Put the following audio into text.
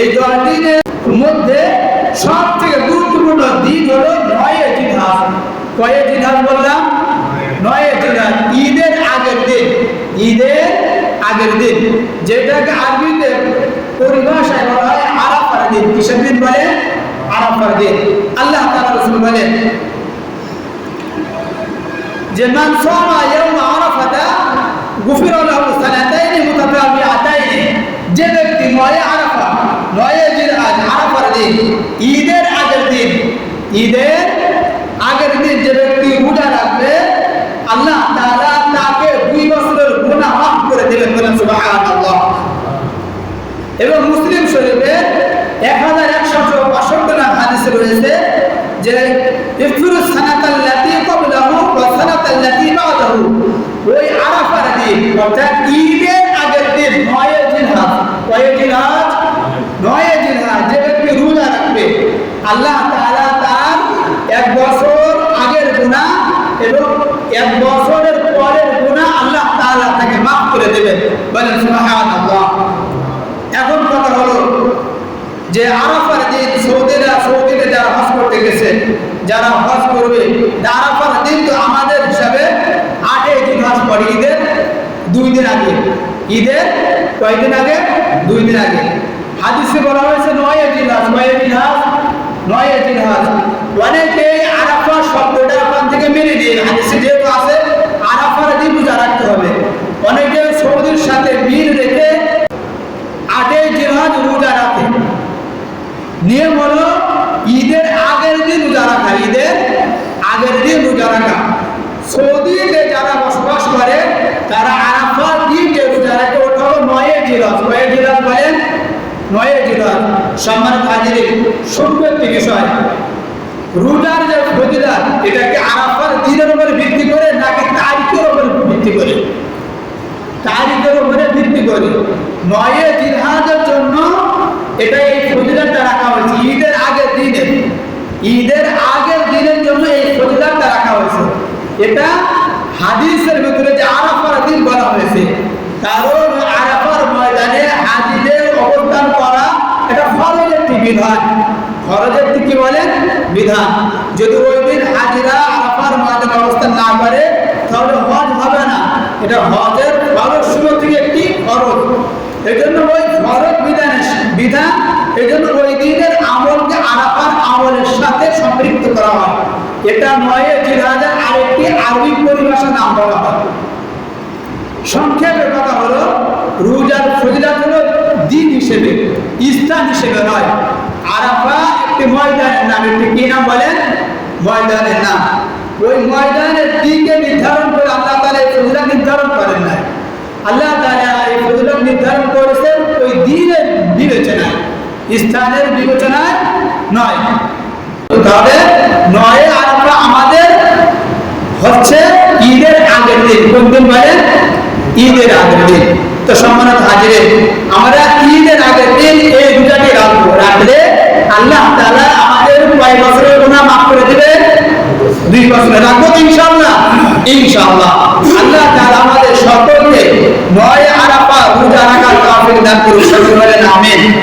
এই দশ দিনের মধ্যে সব থেকে গুরুত্বপূর্ণ দিন হলো নয় জিহাদ। কয়ে জিহাদ বললাম? নয় জিহাদ। ঈদের আগের দিন। ঈদের আগের দিন। যেটাকে আরবিতে পরিভাষায় বলা হয় আরাফার দিন। কিসের দিন বলে? আরাফার দিন। আল্লাহ তাআলা রাসূল বলেন, যে মান সামা ইয়াউমা আরাফাতা, গুফির লাহু সানাতাইনি মুতাতাবিআতাইনি যে ব্যক্তি নয় আরাফা নয় জিলহাজ আরাফার দিন ঈদের আগের দিন ঈদের আগের দিন যে ব্যক্তি রোজা রাখবে আল্লাহ তাআলা তাকে দুই বছরের গুনাহ মাফ করে দেবেন বলেন সুবহানাল্লাহ এবং মুসলিম শরীফে এক হাজার একশো বাষট্টি নাম হাদিসে রয়েছে যে ইফতুর সানাতাল লাতি ক্বাবলাহু ওয়া সানাতাল লাতি বাদাহু। ওই আরাফার দিন, অর্থাৎ ঈদের আগের দিন, নয় জিলহাজ। কয় জিলহাজ? নয় জিলহাজ। যে ব্যক্তি রোজা রাখবে, আল্লাহ তাআলা তার এক বছর আগের গুনাহ এবং এক বছরের পরের গুনাহ আল্লাহ তাআলা তাকে মাফ করে দেবেন বলেন সুবহানাল্লাহ এখন কথা হলো যে আরাফার দিন সৌদিরা সৌদিতে যারা হজ করতে গেছে যারা হজ করবে আরাফার দিন তো আমাদের হিসাবে আটে দিন হজ পড়ে ঈদের দুই দিন আগে? ঈদের কয়দিন আগে? দুই দিন আগে। হাদিসে বলা হয়েছে, নয় দিন হজ কয় দিন হজ, নয় দিন হজ। অনেকে আরাফা শব্দটা ওখান থেকে মেনে দিয়ে হাদিসে যেহেতু আছে, আরাফার দিন রোজা রাখতে হবে। অনেকে সৌদির সাথে মিল রেখে আটে জিহাদ রোজা রাখে। নিয়ম হলো, ঈদের আগের দিন রোজা রাখা, ঈদের আগের দিন রোজা রাখা সৌদিতে যারা বসবাস করে তারা আরাফার দিন যে রোজা রাখে ওটা হলো উপরে ভিত্তি করে জিহাদের জন্য এটা এই রাখা হয়েছে। ঈদের আগের ঈদের আগের দিনের জন্য এই ফজিলাতটা রাখা হয়েছে। এটা হাদিসের ভিতরে যে আরাফার দিন বলা হয়েছে কারণ আরাফার ময়দানে হাজিদের অবস্থান করা এটা ফরজ একটি বিধান ফরজ একটি কি বলেন বিধান। যদি ওই দিন হাজিরা আরাফার ময়দানে অবস্থান না করে, তাহলে হজ হবে না। এটা হজের ফরজ সমূহ থেকে একটি ফরজ। এই জন্য ওই ফরজ বিধানের বিধান এই জন্য ওই দিনের আমলকে আরাফার আমলের সাথে সম্পৃক্ত করা হয়। এটা নয় জিহাদের আরেকটি আরবি পরিভাষা নাম বলা হয়। সংক্ষেপে কথা হলো, রোজার ফজিলাত হলো দিন হিসেবে, স্থান হিসেবে নয়। আরাফা একটি ময়দানের নাম একটি কি নাম বলেন? ময়দানের নাম। ওই ময়দানের দিকে নির্ধারণ করে আল্লাহ তালা এই ফজিলাত নির্ধারণ করেন নাই। আল্লাহ তালা এই ফজিলাত নির্ধারণ করেছেন ওই দিনের বিবেচনায়, স্থানের বিবেচনায় নয়। তাহলে নয় আরাফা আমাদের হচ্ছে ঈদের আগের দিন। কোন দিন বলেন? ঈদের আগের দিন। তো সম্মানিত হাজিরে, আমরা ঈদের আগের দিন এই রোজাটি রাখব। রাখলে বছরে রাখব ইনশাল্লাহ ইনশাআল্লাহ। আল্লাহ তাআলা আমাদের সকলকে নয় আরাফা রোজা রাখার তৌফিক দান করুন। সকলে আমিন।